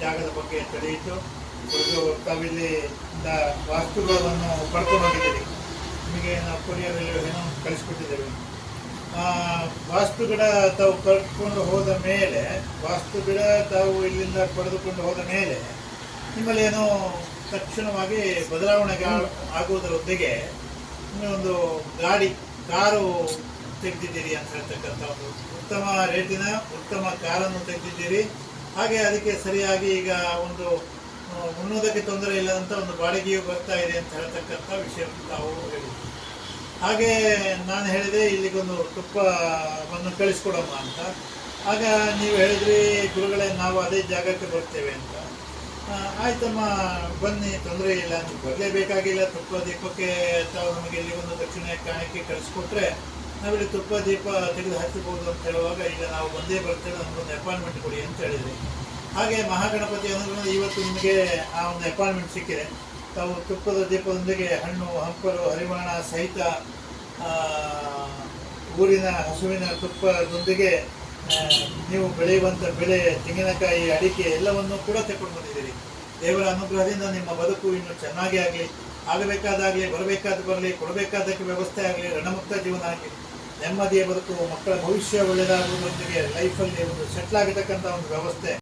ಜಾಗದ ಬಗ್ಗೆ ತಿಳಿಯಿತು ತಾವಿಲ್ಲಿ ವಾಸ್ತುಗಳನ್ನು ಪಡ್ಕೊಂಡು ನಿಮಗೆ ನಾವು ಕೊರಿಯರಲ್ಲಿ ಏನೋ ಕಳಿಸ್ಕೊಟ್ಟಿದ್ದೇವೆ. ವಾಸ್ತು ಗಿಡ ತಾವು ಕಳ್ಕೊಂಡು ಹೋದ ಮೇಲೆ ವಾಸ್ತು ಗಿಡ ತಾವು ಇಲ್ಲಿಂದ ಪಡೆದುಕೊಂಡು ಹೋದ ಮೇಲೆ, ನಿಮ್ಮಲ್ಲಿ ಏನೋ ತಕ್ಷಣವಾಗಿ ಬದಲಾವಣೆಗೆ ಆ- ಆಗುವುದರ ಜೊತೆಗೆ ಒಂದು ಗಾಡಿ, ಕಾರು ತೆಗೆದಿದ್ದೀರಿ ಅಂತ ಹೇಳ್ತಕ್ಕಂಥ ಒಂದು ಉತ್ತಮ ರೇಟಿನ ಉತ್ತಮ ಕಾರನ್ನು ತೆಗೆದಿದ್ದೀರಿ. ಹಾಗೆ ಅದಕ್ಕೆ ಸರಿಯಾಗಿ ಈಗ ಒಂದು ಉಣ್ಣೋದಕ್ಕೆ ತೊಂದರೆ ಇಲ್ಲದಂಥ ಒಂದು ಬಾಡಿಗೆಯು ಬರ್ತಾ ಇದೆ ಅಂತ ಹೇಳ್ತಕ್ಕಂಥ ವಿಷಯ ತಾವು ಹೇಳಿದ್ದೀರಿ. ಹಾಗೆ ನಾನು ಹೇಳಿದೆ, ಇಲ್ಲಿಗೊಂದು ತುಪ್ಪವನ್ನು ಕಳಿಸ್ಕೊಡಮ್ಮ ಅಂತ. ಆಗ ನೀವು ಹೇಳಿದ್ರಿ, ಗುರುಗಳೇ, ನಾವು ಅದೇ ಜಾಗಕ್ಕೆ ಬರ್ತೇವೆ ಅಂತ. ಆಯ್ತಮ್ಮ, ಬನ್ನಿ, ತೊಂದರೆ ಇಲ್ಲ ನೀವು ಬರಲೇಬೇಕಾಗಿಲ್ಲ, ತುಪ್ಪ ದೀಪಕ್ಕೆ ತಾವು ನಮಗೆ ಒಂದು ದಕ್ಷಿಣ ಕಾಣಿಕೆ ಕಳಿಸ್ಕೊಟ್ರೆ ನಾವಿಲ್ಲಿ ತುಪ್ಪ ದೀಪ ತೆಗೆದು ಹಚ್ಚಬಹುದು ಅಂತ ಹೇಳುವಾಗ ಈಗ ನಾವು ಒಂದೇ ಬರ್ತೇವೆ ನಮಗೊಂದು ಅಪಾಯಿಂಟ್ಮೆಂಟ್ ಕೊಡಿ ಅಂತ ಹೇಳಿದ್ರಿ. ಹಾಗೆ ಮಹಾಗಣಪತಿ ಅನುಗ್ರಹ ಇವತ್ತು ನಿಮಗೆ ಆ ಒಂದು ಅಪಾಯಿಂಟ್ಮೆಂಟ್ ಸಿಕ್ಕಿದೆ. ತಾವು ತುಪ್ಪದ ದೀಪದೊಂದಿಗೆ ಹಣ್ಣು, ಹಂಪಲು, ಹರಿವಾಣ ಸಹಿತ ಊರಿನ ಹಸುವಿನ ತುಪ್ಪದೊಂದಿಗೆ ನೀವು ಬೆಳೆಯುವಂಥ ಬೆಳೆ, ತೆಂಗಿನಕಾಯಿ, ಅಡಿಕೆ ಎಲ್ಲವನ್ನು ಕೂಡ ತೆಕ್ಕೊಂಡು ಬಂದಿದ್ದೀರಿ. ದೇವರ ಅನುಗ್ರಹದಿಂದ ನಿಮ್ಮ ಬದುಕು ಇನ್ನು ಚೆನ್ನಾಗಿ ಆಗಲಿ, ಆಗಬೇಕಾದಾಗಲಿ, ಬರಬೇಕಾದ ಬರಲಿ, ಕೊಡಬೇಕಾದಕ್ಕೆ ವ್ಯವಸ್ಥೆ ಆಗಲಿ, ಋಣಮುಕ್ತ ಜೀವನ ಆಗಲಿ, ನೆಮ್ಮದಿಯ ಬದುಕು, ಮಕ್ಕಳ ಭವಿಷ್ಯ ಒಳ್ಳೆಯದಾಗುವುದರೊಂದಿಗೆ ಲೈಫಲ್ಲಿ ಒಂದು ಸೆಟ್ಲ್ ಆಗಿರ್ತಕ್ಕಂಥ ಒಂದು ವ್ಯವಸ್ಥೆ.